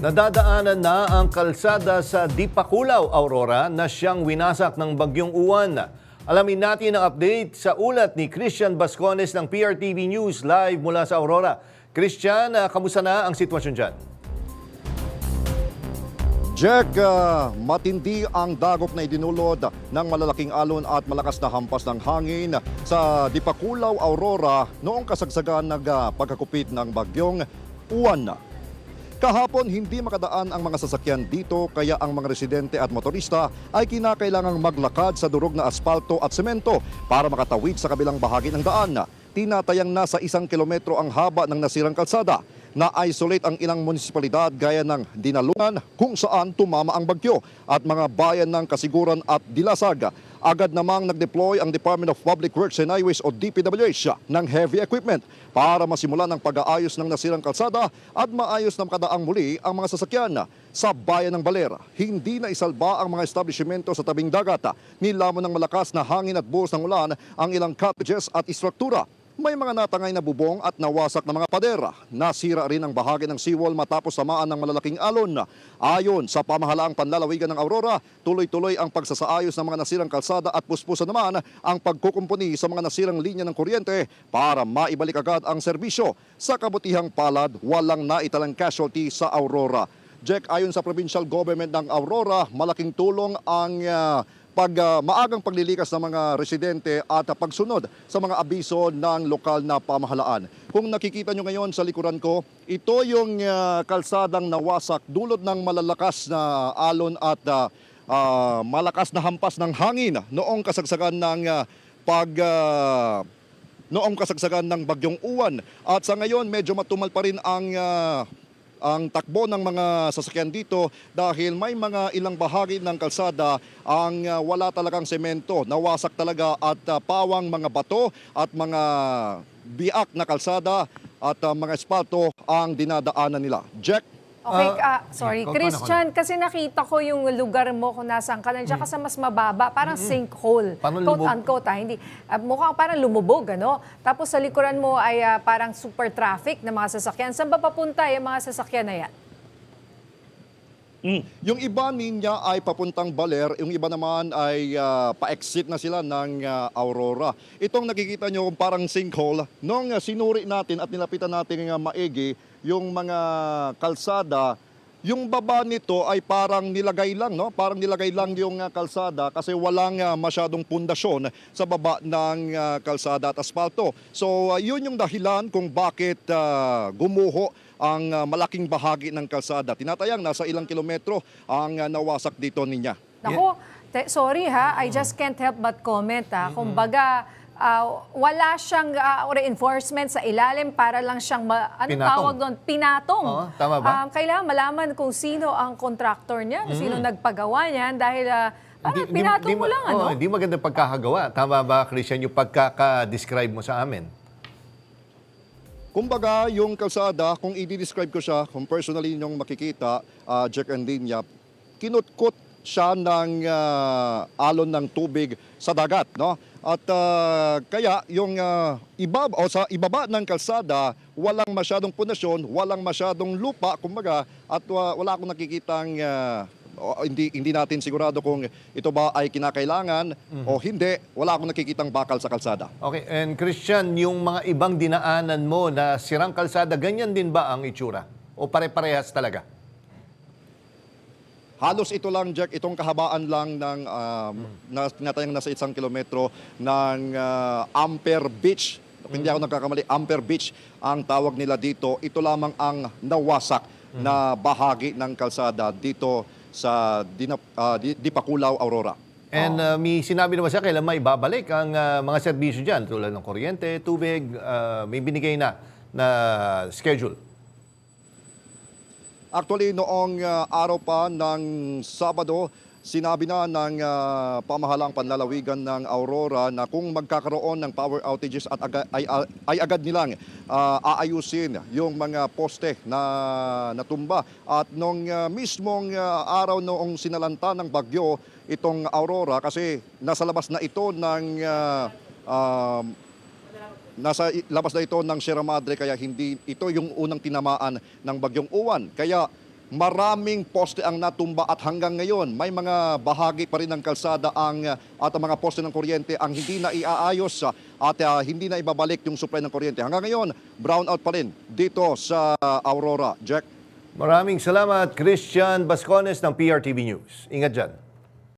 Nadadaanan na ang kalsada sa Dipakulaw, Aurora na siyang winasak ng bagyong uwan. Alamin natin ang update sa ulat ni Christian Bascones ng PRTV News live mula sa Aurora. Christian, ah, kamusta na ang sitwasyon dyan? Jack, ah, matindi ang dagok na idinulod ng malalaking alon at malakas na hampas ng hangin sa Dipakulaw, Aurora noong kasagsagan ng ah, pagkakupit ng bagyong Uwan. Kahapon, hindi makadaan ang mga sasakyan dito kaya ang mga residente at motorista ay kinakailangang maglakad sa durog na asfalto at semento para makatawid sa kabilang bahagi ng daan. Tinatayang nasa isang kilometro ang haba ng nasirang kalsada. Na-isolate ang ilang munisipalidad gaya ng Dinalungan kung saan tumama ang bagyo at mga bayan ng Kasiguran at Dilasag. Agad namang nag-deploy ang Department of Public Works and Highways o DPWH ng heavy equipment para masimulan ang pag-aayos ng nasirang kalsada at maayos na makadaang muli ang mga sasakyan. Sa bayan ng Balera, hindi na isalba ang mga establishmento sa tabing dagat. Nilamon ng malakas na hangin at buhos ng ulan ang ilang cottages at istruktura. May mga natangay na bubong at nawasak na mga padera. Nasira rin ang bahagi ng seawall matapos samaan ng malalaking alon. Ayon sa pamahalaang panlalawigan ng Aurora, tuloy-tuloy ang pagsasaayos ng mga nasirang kalsada at puspusan naman ang pagkukumpuni sa mga nasirang linya ng kuryente para maibalik agad ang serbisyo. Sa kabutihang palad, walang naitalang casualty sa Aurora. Jack, ayon sa provincial government ng Aurora, malaking tulong ang ah, pag ah, maagang paglilikas ng mga residente at ah, pagsunod sa mga abiso ng lokal na pamahalaan. Kung nakikita nyo ngayon sa likuran ko, ito yung ah, kalsadang nawasak dulot ng malalakas na alon at ah, ah, malakas na hampas ng hangin noong kasagsagan ng ah, pag ah, noong kasagsagan ng bagyong uwan. At sa ngayon, medyo matumal pa rin ang ah, ang takbo ng mga sasakyan dito dahil may mga ilang bahagi ng kalsada ang ah, wala talagang semento, nawasak talaga at ah, pawang mga bato at mga biak na kalsada at ah, mga espalto ang dinadaanan nila. Jack? Okay, Ah, ah, sorry. ikaw Christian, kasi nakita ko yung lugar mo kung nasaan ka. Nandiyan ka sa mas mababa, parang sinkhole. Paano quote lumub- unquote, ah, hindi. Ah, mukhang parang lumubog, ano? Tapos sa likuran mo ay ah, parang super traffic na mga sasakyan. Saan ba papunta yung mga sasakyan na yan? Yung iba niya ay papuntang Baler, yung iba naman ay ah, pa-exit na sila ng ah, Aurora. Itong nakikita nyo parang sinkhole, nung ah, sinuri natin at nilapitan natin ng maigi yung mga kalsada, yung baba nito ay parang nilagay lang, no? Parang nilagay lang yung ah, kalsada kasi walang ah, masyadong pundasyon sa baba ng ah, kalsada at asfalto. So, ah, yun yung dahilan kung bakit ah, gumuho ang ah, malaking bahagi ng kalsada. Tinatayang nasa ilang kilometro ang ah, nawasak dito niya. Nako, te- sorry ha, I just can't help but comment ha. Kumbaga, ah, wala siyang ah, reinforcement sa ilalim para lang siyang, ma- ano Pinatong. tawag doon? Pinatong. Oo, tama ba? Um, kailangan malaman kung sino ang contractor niya, kung sino nagpagawa niyan dahil ah, parang pinatong mo ma- lang, oo, ano? Hindi maganda pagkakagawa. Tama ba, Christian, yung pagkaka-describe mo sa amin? Kumbaga, yung kalsada, kung i-describe ko siya, kung personally yung makikita, ah, Jack and Linya, kinutkot siya ng ah, alon ng tubig sa dagat, no? At ah, kaya yung ah, ibab o sa ibaba ng kalsada, walang masyadong pundasyon, walang masyadong lupa, kumbaga, at wa- wala akong nakikitang o, hindi hindi natin sigurado kung ito ba ay kinakailangan o hindi. Wala akong nakikitang bakal sa kalsada. Okay, and Christian, yung mga ibang dinaanan mo na sirang kalsada, ganyan din ba ang itsura? O pare-parehas talaga? Halos ito lang, Jack, itong kahabaan lang ng um, na, tinatayang nasa isang kilometro ng ah, Ampere Beach. Kung Hindi ako nagkakamali, Ampere Beach ang tawag nila dito. Ito lamang ang nawasak na bahagi ng kalsada dito sa Dinap, Di- Dipakulaw, Aurora. And uh, may sinabi naman siya kailan may babalik ang uh, mga serbisyo dyan tulad ng kuryente, tubig, uh, may binigay na na schedule. Actually, noong ah, araw pa ng Sabado, sinabi na ng ah, pamahalang panlalawigan ng Aurora na kung magkakaroon ng power outages at aga- ay, ay agad nilang ah, aayusin yung mga poste na natumba. At nung ah, mismong ah, araw noong sinalanta ng bagyo itong Aurora kasi nasa labas na ito ng ah, um, nasa labas na ito ng Sierra Madre kaya hindi ito yung unang tinamaan ng bagyong uwan. Kaya maraming poste ang natumba at hanggang ngayon may mga bahagi pa rin ng kalsada ang uh, at ang mga poste ng kuryente ang hindi na iaayos uh, at uh, hindi na ibabalik yung supply ng kuryente. Hanggang ngayon, brownout pa rin dito sa Aurora. Jack? Maraming salamat, Christian Bascones ng PRTV News. Ingat dyan.